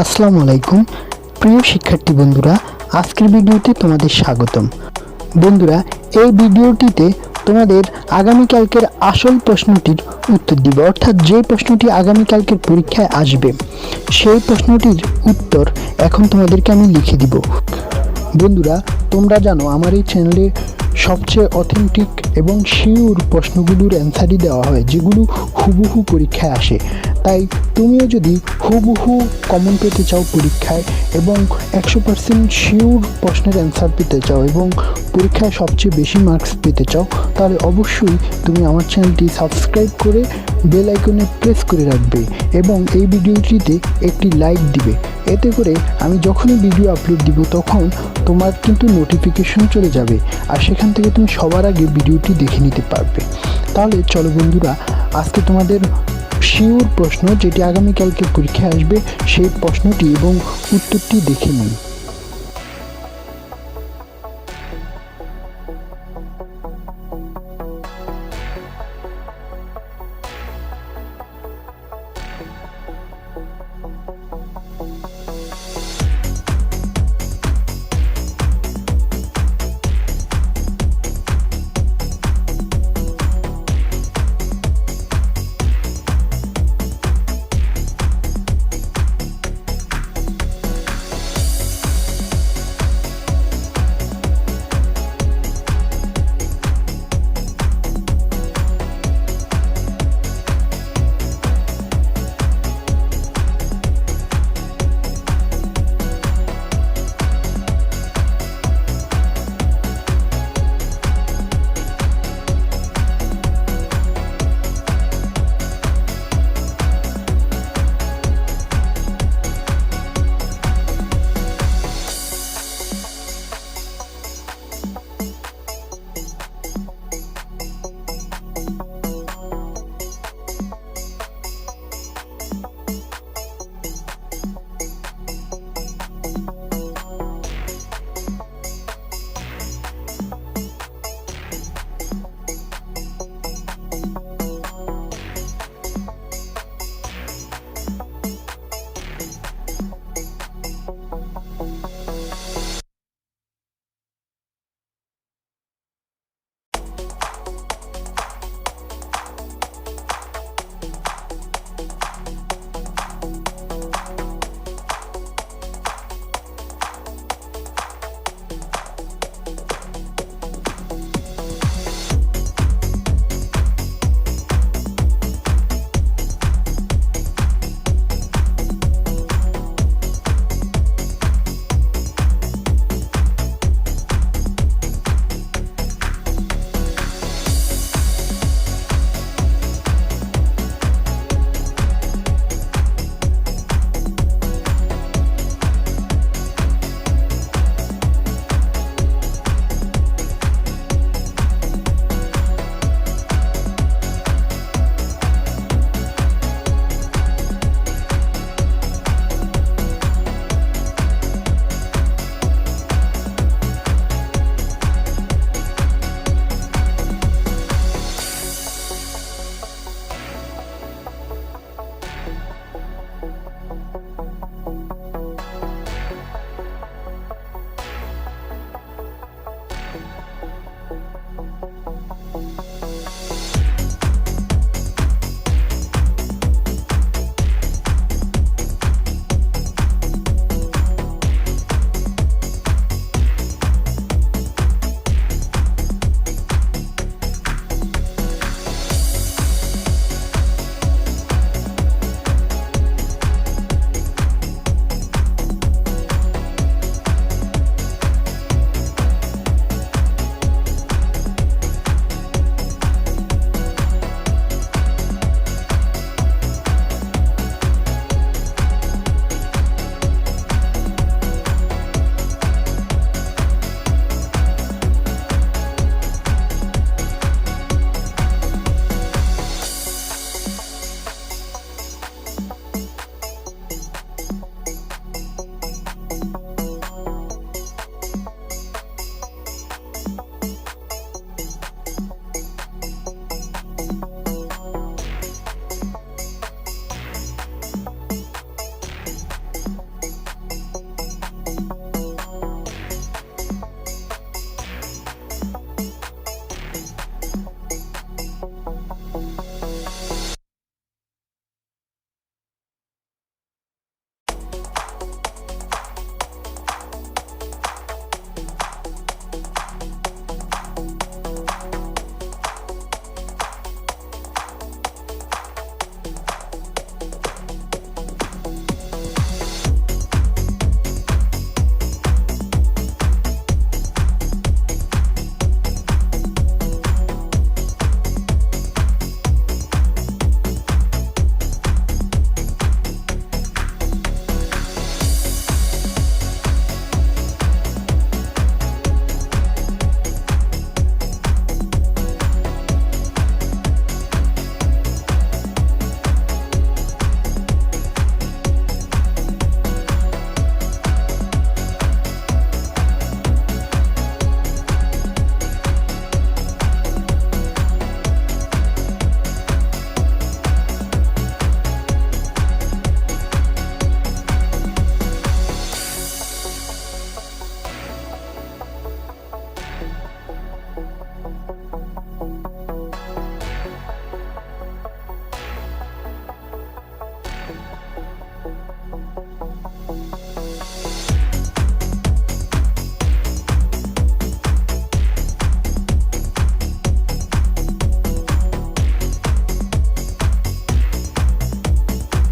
আসসালামু আলাইকুম। প্রিয় শিক্ষার্থী বন্ধুরা, আজকের ভিডিওতে তোমাদের স্বাগতম। বন্ধুরা, এই ভিডিওটিতে তোমাদের আগামীকালকের আসল প্রশ্নটির উত্তর দিব। অর্থাৎ যে প্রশ্নটি আগামীকালকের পরীক্ষায় আসবে, সেই প্রশ্নটির উত্তর এখন তোমাদেরকে আমি লিখে দিব। বন্ধুরা, তোমরা জানো আমার এই চ্যানেলে সবচেয়ে অথেন্টিক এবং শিওর প্রশ্নগুলোর অ্যান্সারই দেওয়া হয়, যেগুলো হুবহু পরীক্ষায় আসে। তাই তুমিও যদি হুবহু কমন পেতে চাও পরীক্ষায় এবং একশো পার্সেন্ট শিওর প্রশ্নের অ্যান্সার পেতে চাও এবং পরীক্ষায় সবচেয়ে বেশি মার্কস পেতে চাও, তাহলে অবশ্যই তুমি আমার চ্যানেলটি সাবস্ক্রাইব করে বেল আইকনে প্রেস করে রাখবে এবং এই ভিডিওটিতে একটি লাইক দিবে। এতে করে আমি যখনই ভিডিও আপলোড দিব, তখন তোমার কিন্তু নোটিফিকেশন চলে যাবে আর সেখান থেকে তুমি সবার আগে ভিডিওটি দেখে নিতে পারবে। তাহলে চলো বন্ধুরা, আজকে তোমাদের শিওর প্রশ্ন যেটি আগামীকালকে পরীক্ষায় আসবে, সেই প্রশ্নটি এবং উত্তরটি দেখে নিই।